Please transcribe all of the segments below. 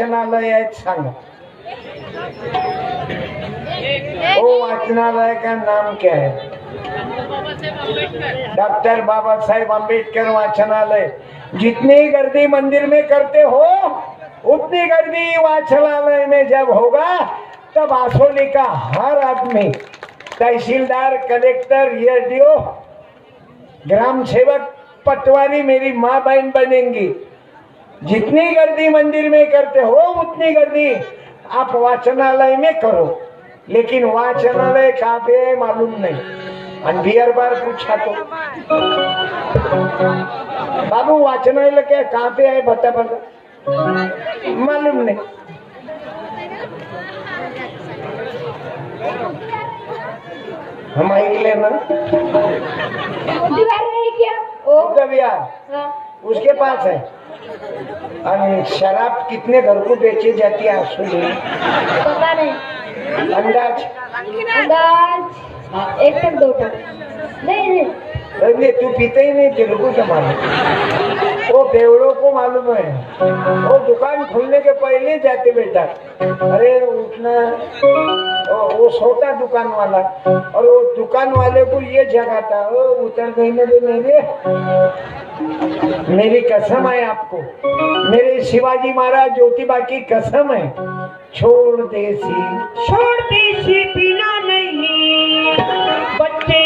वाचनालय आहेत सांगा वो वाचनालय का नाम क्या है डॉक्टर बाबा साहेब अंबेडकर वाचनालय। जितनी गर्दी मंदिर में करते हो उतनी गर्दी वाचनालय में जब होगा तब आसोली का हर आदमी तहसीलदार कलेक्टर एसडीओ ग्राम सेवक पटवारी मेरी माँ बहन बनेंगी। जितनी गर्दी मंदिर में करते हो उतनी गर्दी आप वाचनालय में करो। लेकिन वाचनालय कहाँ पे है मालूम नहीं। और बियर बार पूछा तो। बाबू वाचनालय क्या कहाँ पे है बता बता। मालूम नहीं। हम ऐकले ना? दीवार नहीं क्या? ओ। हाँ। उसके पास है। और शराब कितने घर को बेची जाती है पता नहीं। अंदाज? अंदाज? एक टक दो टक नहीं नहीं। तू पीते ही नहीं तेरे को क्या मालूम? वो बेवड़ों को मालूम है। वो दुकान खुलने के पहले जाते बेटा। अरे उठना। वो, सोता दुकान वाला। और वो दुकान वाले को ये जगाता ओ उतर गई ना रे मेरे। मेरी कसम है आपको। मेरे शिवाजी महाराज ज्योतिबा की कसम है। छोड़ देसी छोड़ देसी पीना नहीं। बच्चे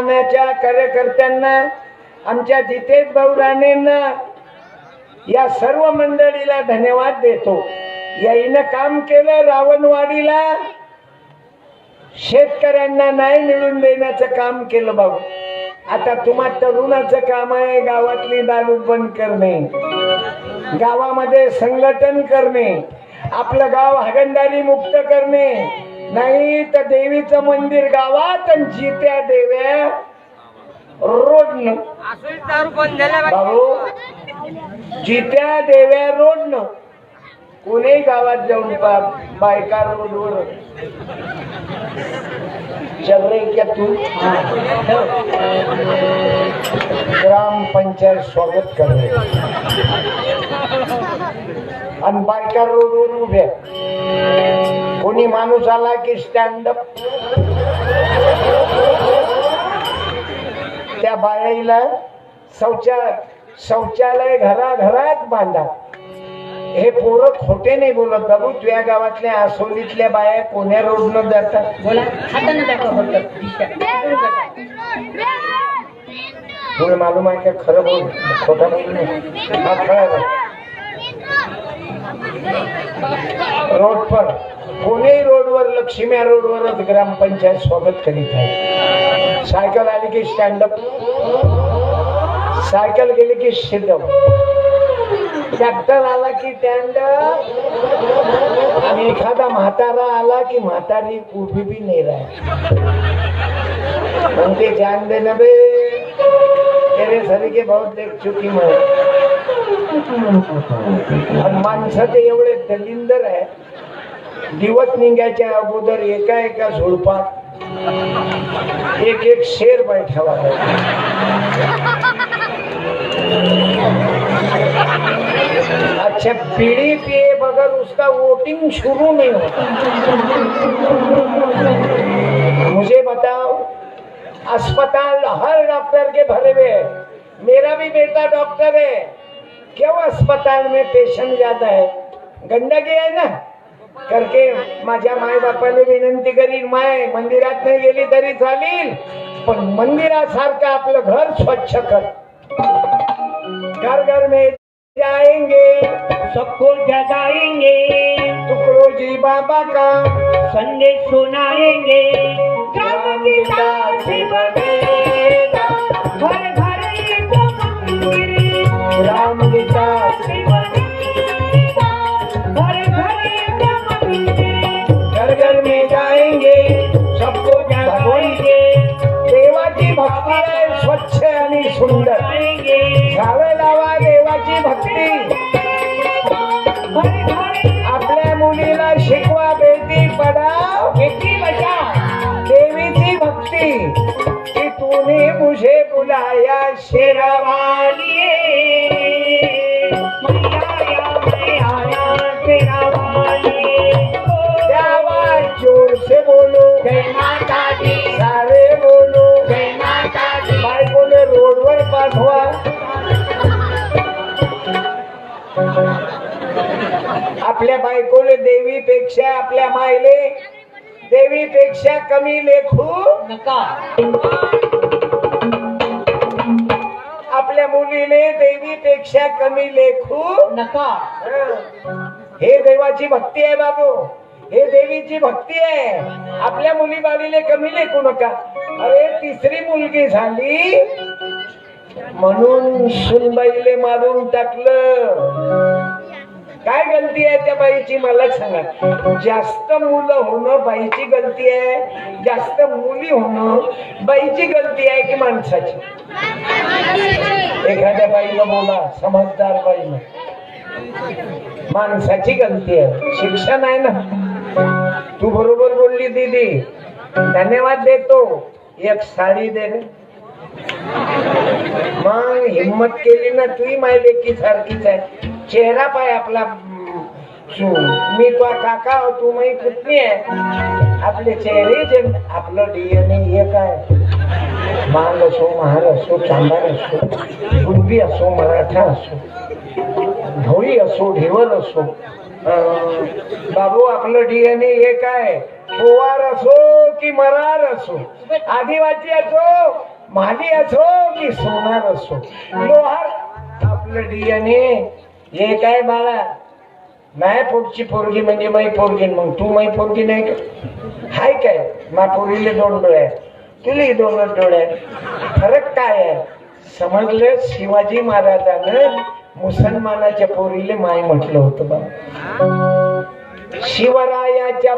स्वाभिमानाच्या कार्यकर्त्यांना आमच्या जितेश भाऊ राणेंना या सर्व मंडळीला धन्यवाद देतो. याईनं काम केलं रावणवाडीला. शेतकऱ्यांना नाही मिळून देण्याचं काम केलं भाऊ. आता तुम्हा तरुणाचं काम आहे गावातली दारू बंद करणे. गावामध्ये संघटन करणे. आपलं गाव हागंदारी मुक्त करणे. नाही तर देवीचं मंदिर गावात आणि जित्या देव्या रोडन. भाऊ जित्या देव्या रोडनं. कोणी गावात जाऊन बायका रोडवर चल रही क्या तू. ग्राम पंचायत स्वागत कर रहे आणि बायका रोडवर उभ्या. कोणी माणूस आला की स्टँड अप त्या बायाला शौचा शौचालय घराघरात बांधा. हे पोरं खोटे नाही बोलत बाबू. तुझ्या गावातल्या आसोलीतल्या बाया कोण्या रोडनं जातात? बोला हाताने दाखवा फक्त. तुला मालूम आहे का? खरं बोल. खोटा बोल नाही हा. रोड पर. कोणीही रोडवर लक्ष्मी रोडवरच ग्रामपंचायत स्वागत करीत आहे. सायकल आली की स्टँडअप सायकल गेली की सिद्धअप ट्रॅक्टर आला की स्टँड आणि एखादा म्हातारा आला की म्हातारी उभी बी नाही राह म्हणते जान देना बे. तेरे सरी के बहुत देख चुकी मैं माणसाचे एवढे दलिंदर आहे दिवस निघायच्या अगोदर एका एका झोडपात एक एक शेर बैठावा अच्छा पीढ़ी पे बगैर उसका वोटिंग शुरू नहीं होता. मुझे बताओ अस्पताल हर डॉक्टर के भरे हुए मेरा भी बेटा डॉक्टर है. क्यों अस्पताल में पेशंट ज्यादा है? गंदगी आहे ना? करके माझ्या माय बापाने विनंती करीन माय मंदिरात नाही गेली तरी चालेल पण मंदिरासारखं आपलं घर स्वच्छ कर. घर घर में जाएंगे सबको जगाएंगे टुकड़ो जी बाबा का संदेश सुनाएंगे। स्वच्छ आणि सुंदर. झाडं लावा देवाची भक्ती. आपल्या मुलीला शिकवा बेटी पडाव बेटी बचाव. देवीची भक्ती. आपल्या बायकोले देवीपेक्षा आपल्या मायले देवीपेक्षा कमी लेखू आपल्या मुलीने देवीपेक्षा कमी लेखू हे देवाची भक्ती आहे बाबू. हे देवीची भक्ती आहे. आपल्या मुली बालीले कमी लेखू नका. अरे तिसरी मुलगी झाली. म्हणून सुनबाईले मारून टाकलं. काय गलती आहे त्या बाईची? मला सांगा. जास्त मुलं होणं बाईची गलती आहे? जास्त मुली होणं बाईची गलती आहे की माणसाची? एखाद्या बाईला बोला समजदार बाईला. माणसाची गलती आहे. शिक्षण आहे ना. तू बरोबर बोलली दीदी. धन्यवाद देतो. एक साडी दे मग हिम्मत केली ना तूही माय लेकी सारखीच आहे. चेहरा पाय आपला मी तो काका हो, तू मी पुतणी आहे. आपले चेहरे जे आपलं डीएनए एक आहे माल असो महार असो चांभार असो गुंबी असो मराठा असो ढोळी असो ढेवर असो बाबू आपलं डीएनए एक आहे पोवार असो की मरार असो आदिवासी असो माली असो की सोनार असो लोहार आपलं डीएनए एक आहे बाळा? नाही पोटची पोरगी म्हणजे माई पोरगी मग तू माई पोरगी नाही का? हाय काय? मा पोरीले दोन डोळे तुलाही दोनच डोळे फरक काय आहे? समजलं? शिवाजी महाराजानं मुसलमानाच्या पोरीले माय म्हटलं होतं बा शिवरायाच्या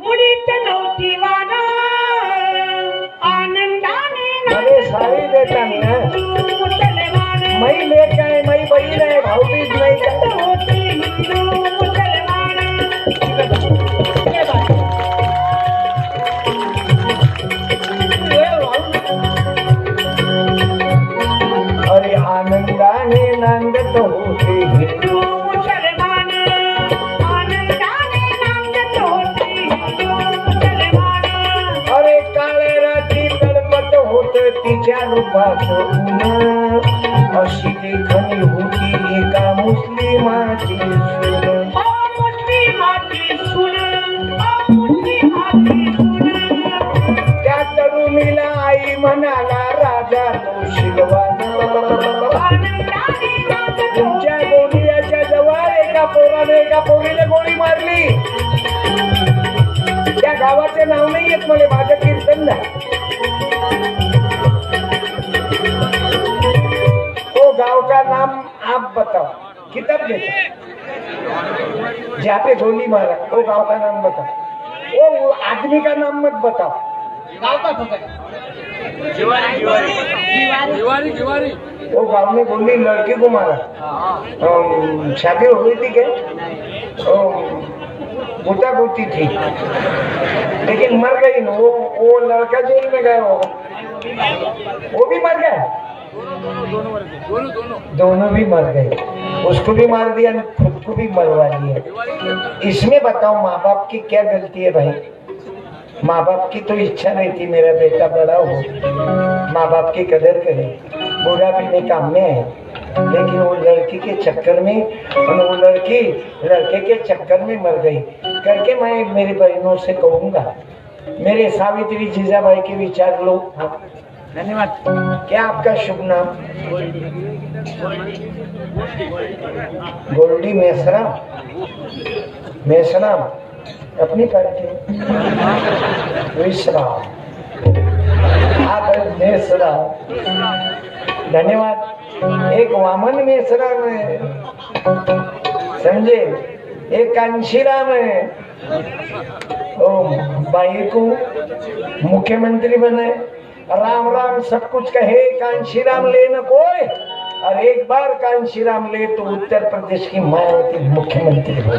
मुडीत नव्हती वाना. आनंदाने साडी देताना मै लेख काय मै बहीण किताब देता जहाँ पे गोली मारा वो गांव का नाम बताओ वो आदमी का नाम मत बताओ वो गांव में गोली लड़के को मारा. अम, शादी हो गई थी क्या? गोता गोती थी. लेकिन मर गई ना वो वो लड़का जेल में गया होगा। वो भी मर गया? दोनों भी मर गए। उसको भी मार दिया, खुद को भी मरवा दिया। इसमें बताओ माँ बाप की क्या गलती है भाई? माँ बाप की तो इच्छा नहीं थी, मेरा बेटा बड़ा हो। माँ बाप की कदर करे। बुरा भी काम में है। लेकिन वो लड़की के चक्कर में वो लड़की, लड़के के चक्कर में मर गई। करके मैं मेरी बहनों से कहूँगा, मेरे सावित्री जीजाबाई के विचार लो। धन्यवाद। क्या आपका शुभ नाम? गोल्डी मेसरा। मेसरा, अपनी पार्टी आप मेसरा। धन्यवाद। एक वामन मेसराम है समझे? एक कांशीराम है ओ बाई को मुख्यमंत्री बने। राम राम सब कुछ कहे कांशीराम ले न कोई। और एक बार कांशीराम ले तो उत्तर प्रदेश की मायावती मुख्यमंत्री हो।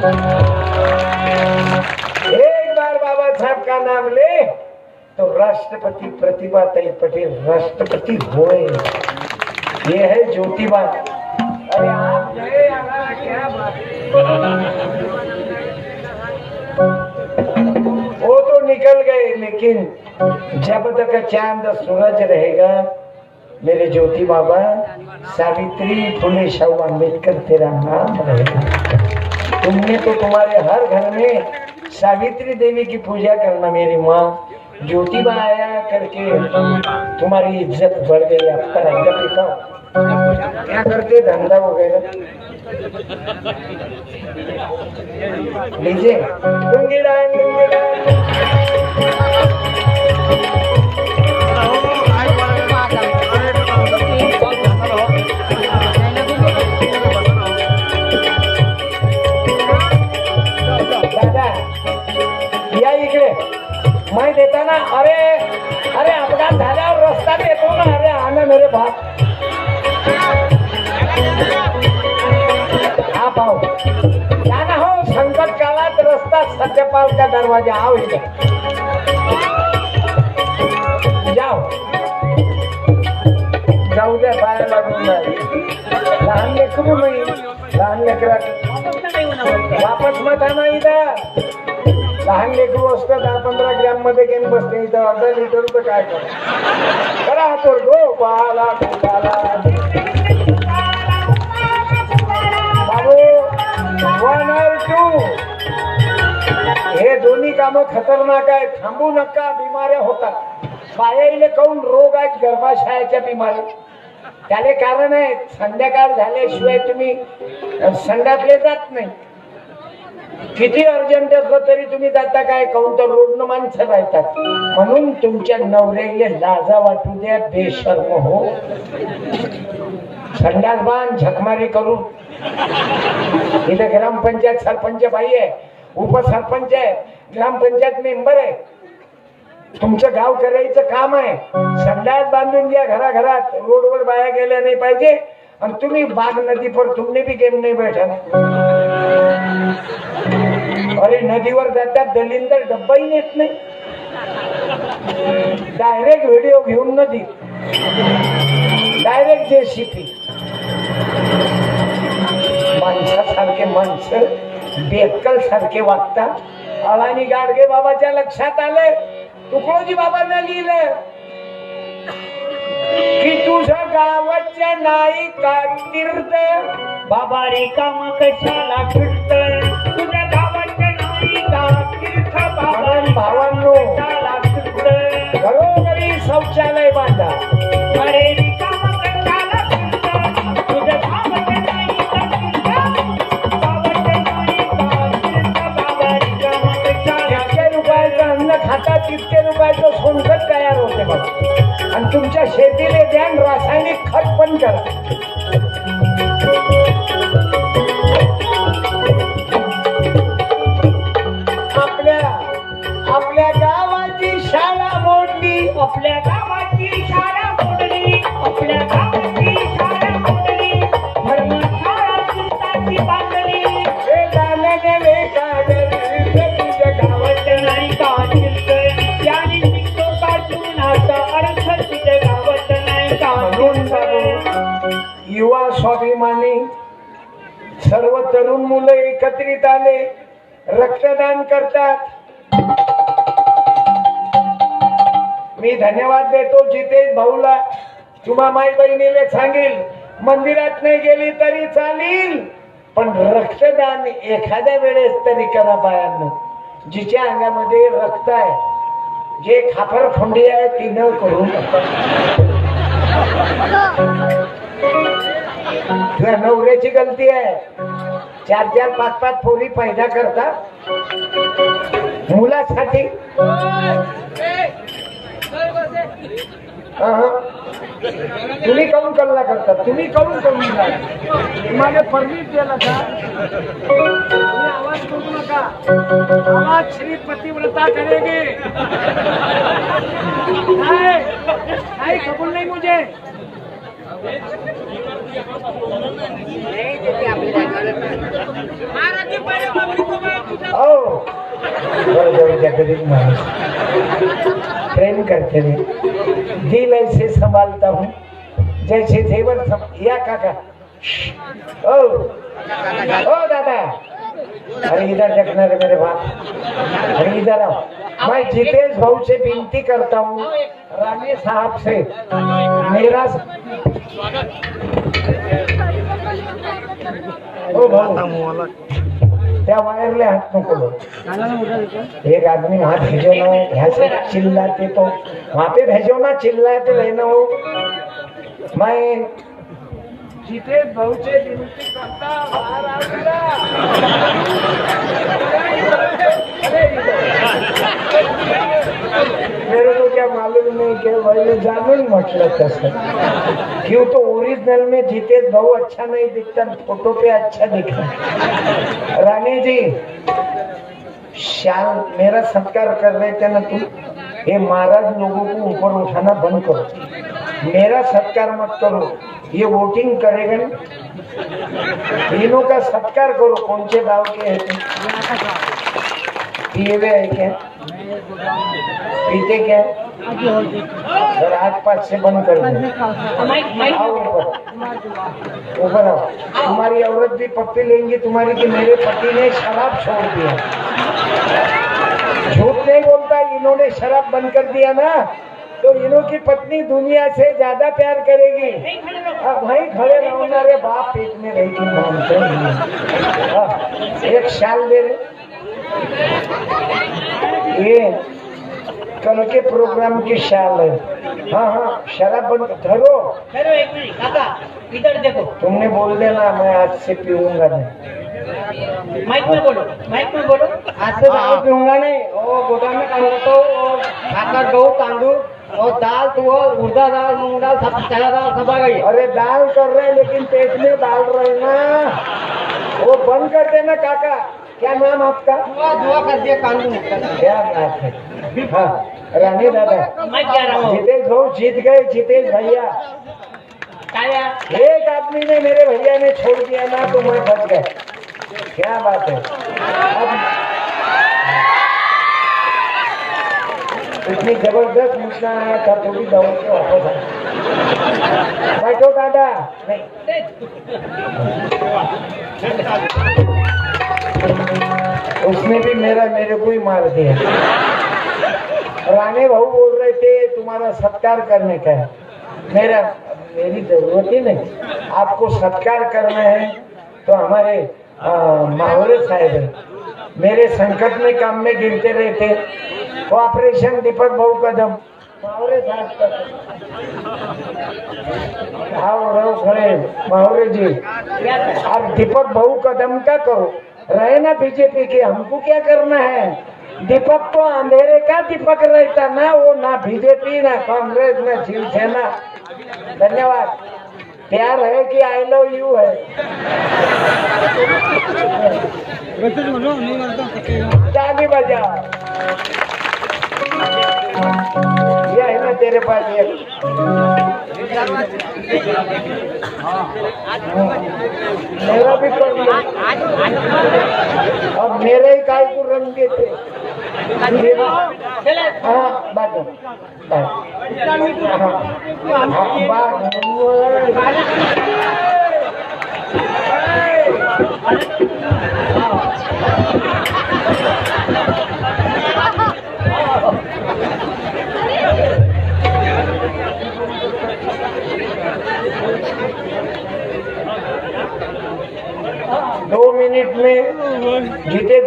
एक बार बाबा साहब का नाम ले तो राष्ट्रपति प्रतिभा ताई पटेल राष्ट्रपति होए। ये है ज्योतिबा। अरे आप क्या बात लेकिन जब तक चाँद सूरज रहेगा, मेरे ज्योति बाबा, सावित्री, फुले, शाहू अंबेडकर तेरा नाम रहेगा। तुमने तो तुम्हारे हर घर में सावित्री देवी की पूजा करना मेरी माँ। ज्योतिबा आया करके तुम्हारी इज़्ज़त बढ़ गई तरंगा पिता करते धंधा वगैरह लीजिए पालच्या का दरवाजा आओ इकडे. जाओ जाऊ द्या पाया लागून लहान लेकरू नाही लहान लेकरा. वापस मत आणा इथं. लहान लेकरू असतं दहा पंधरा ग्रॅममध्ये घेऊन बसते. इथं अर्धा लिटर तर काय करा? करा तो Gopala Babu one or two कामं खतरनाक आहे. थांबू नका बिमाऱ्या होतात. बायाईले काऊन रोग आहेत? गर्भाशयाच्या बिमाऱ्या त्याले कारण आहे संध्याकाळ झाल्याशिवाय तुम्ही अ, संडासले जात नाही. किती अर्जंट असलं तरी तुम्ही जाता काय? काऊन तर रुग्ण माणसं राहतात. म्हणून तुमच्या नवऱ्याले लाजा वाटू द्या बेशर्म हो. संडास बांध झकमारी करून. इथे ग्रामपंचायत सरपंच बाई आहे. उपसरपंच आहे ग्रामपंचायत मेंबर आहे. तुमचं गाव करायचं काम आहे. संडास बांधून द्या घराघरात. रोडवर बाया गेल्या नाही पाहिजे. आणि तुम्ही बाग नदी पर तुमने बी गेम नाही बैठा अरे नदीवर जातात दलिंदर डब्बाही नेत नाही. डायरेक्ट व्हिडिओ घेऊन नदी. डायरेक्ट जेसीपी माणसासारखे माणसं बेकल सारखे वागतात अळानी गाडगे बाबाच्या लक्षात आलं. तुकडोजी बाबांना लिहिलं की तुझं गावाच्या नाही का तीर्थ बाबा रे काम कशाला फिरत तुझ्या गावाच्या नाही का तीर्थ बाबा भावांनो. घरोघरी शौचालय बांधा. अरे किती तितके रुपयाचं सोनखत तयार होते बघा. आणि तुमच्या शेतीले ध्यान रासायनिक खत पण करा. आई बहिणीने सांगेल मंदिरात नाही गेली तरी चालेल पण रक्तदान एखाद्या वेळेस तरी करा बायांना जिच्या अंगामध्ये रक्त आहे जे खापर खुंडी आहे ती न करू तुझ्या नवऱ्याची गलती आहे चार चार पाच पाच पोरी पैदा करता मुलासाठी तुम्ही काऊन कल्ला करता तुम्ही काऊन करून जा. मला परमिट दिला का तुम्ही आवाज करू नका. आवाज श्री पतिव्रता करेगी. नहीं, कबूल नहीं मुझे. ओ बरं जाऊ द्या गरीब माणूस. प्रेम करते रे दिल ऐसे संभालता हूँ जैसे जेवर. या काका। ओ ओ दादा। अरे इधर देखना रे मेरे बाप। अरे इधर आओ। मैं जितेश भाऊ से विनती करता हूँ राणे साहब से। मेरा ओ भाऊ। त्या वायरले हात नको लो एक आदमी वहाँ भेजो ना यहाँ से चिल्लाते तो. वहाँ पे भेजो ना चिल्लाते रहना हो मैं जितेश भाऊ से विनती करता बाहर आ मेरे को क्या मालूम नहीं कि मैंने जाणून म्हटलं तसं क्यों तो ओरिजिनल में जितेश भाऊ अच्छा नहीं दिखता, फ़ोटो पे अच्छा दिखता। रानी जी शाल मेरा सत्कार कर रहे थे ना तुम? ये महाराज, लोगों को ऊपर उठाना बंद करो। मेरा सत्कार मत करो। ये वोटिंग करेगा ना? तीनों का सत्कार करो। कौन से गाँव के हैं पिए हुए है क्या? पीते क्या? सर आज पाँच से बंद कर ऊपर। आओ। तुम्हारी औरत भी पप्पी लेंगी, तुम्हारी कि मेरे पति ने शराब छोड़ दिया? झूठ नहीं बोलता, इन्होंने शराब बंद कर दिया ना? तो इन्हों की पत्नी दुनिया से ज़्यादा प्यार करेगी। अब वहीं खड़े रहो ना रे बाप पेट में रही तुम एक शाल दे रहे। ये कल के प्रोग्राम की शाल है। हाँ हाँ शराब बंद धरो। चलो एक मिनट काका इधर देखो। तुमने बोल देना मैं आज से पीऊँगा नहीं। माइक में बोलो माइक में बोलो। आज से दारू पीऊँगा नहीं। और गोदाम में काम करता हूँ और साकर गहू तांदूळ और दाल तुअर उड़दा दाल मूंग दाल सब चना दाल सब आ गई। अरे दाल कर रहे हैं, लेकिन पेट में डाल रहे हैं ना। वो बंद कर देना काका। क्या नाम आपका? दुआ दुआ कर दिया कानून क्या बात है। हाँ रानी दादा मैं कह रहा हूँ? जितेश भाऊ जीत गए जितेश भैया। एक आदमी ने मेरे भैया ने छोड़ दिया ना तो मैं बच गया। क्या बात है। अब इतनी ज़बरदस्त मुस्कान आया था थोड़ी दौड़ के वापस आ बैठो दादा। नहीं। उसने भी मेरा मेरे को ही मार दिया। राणे भाऊ बोल रहे थे तुम्हारा सत्कार करने का है। मेरा मेरी ज़रूरत ही नहीं। आपको सत्कार करना है तो हमारे आ, माहौरे साहब है। मेरे संकट में काम में गिरते रहते वो ऑपरेशन दीपक भाऊ कदम माहौरे साहब का आओ रहो खड़े माहौरे जी आप दीपक भाऊ कदम का करो? रहे ना बीजेपी के हमको क्या करना है? दीपक तो अंधेरे का दीपक रहता ना वो ना बीजेपी ना कांग्रेस ना शिवसेना। धन्यवाद। प्यार है कि आई लव यू है? ताली बजाओ। ये। पाहिजे मेरा भी कर अब मेरे ही काय को रंग देते। हाँ बात बात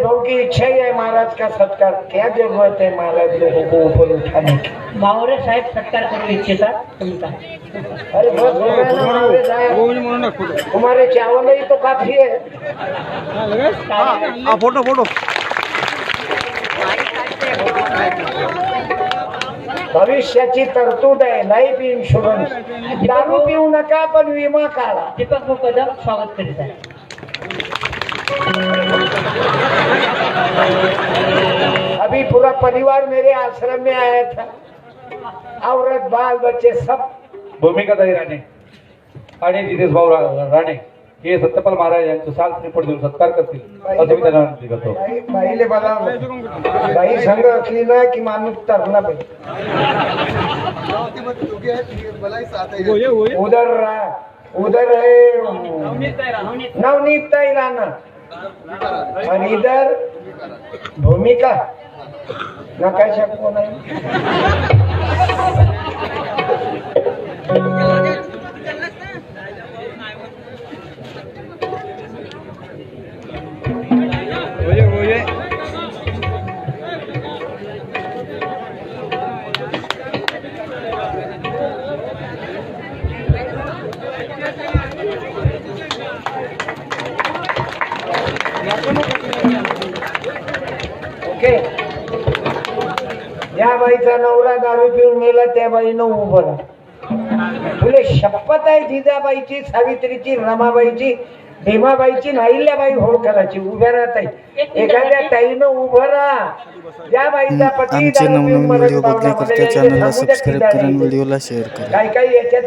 भाव की इच्छा ही है महाराज का सत्कार? क्या जरूरत है महाराज लोगों को ऊपर उठाने की? मावरे साहेब सत्कार करू इच्छिता? तुमचा. अरे बस हो गया ना महाराज साहब। तुम्हारे चावल ही तो काफी है फोटो फोटो. भविष्याची तरतूद आहे लाईफ इन्शुरन्स दारू पिऊ नका पण विमा काढा. दीपक मुकदम स्वागत करीत आहे. अभी पूरा परिवार मेरे आश्रम में आया था। औरत बाल बच्चे सब। भूमिकाताई राणे। आणि जितेश भाऊ राणे हे सत्यपाल महाराज यांचं साल श्रीफळ देऊन सत्कार करतील असं मी त्यांना विनंती करतो. बाई बाईले बोलावलं बाई संघ असली ना की माणूस तरला पाहिजे उधर रा- उधर है नवनीत ताई राणा आणि इतर भूमिका नकाशा कोण आहे? या बाईचा नवरा दारू पिऊन मेला त्या बाईनं उभं राहा. तुले शपथ आहे जिजाबाईची सावित्रीची रमाबाईची भीमाबाईची नाहिल्याबाई होळकराची. उभ्या राहत आहे. एखाद्या ताईनं उभं राहा. ज्या बाईचा पती आमचे नवनवीन मरण व्हिडिओ बघण्याकरिता चॅनलला सबस्क्राईब करा. व्हिडिओला शेअर करा. काही काही याच्यात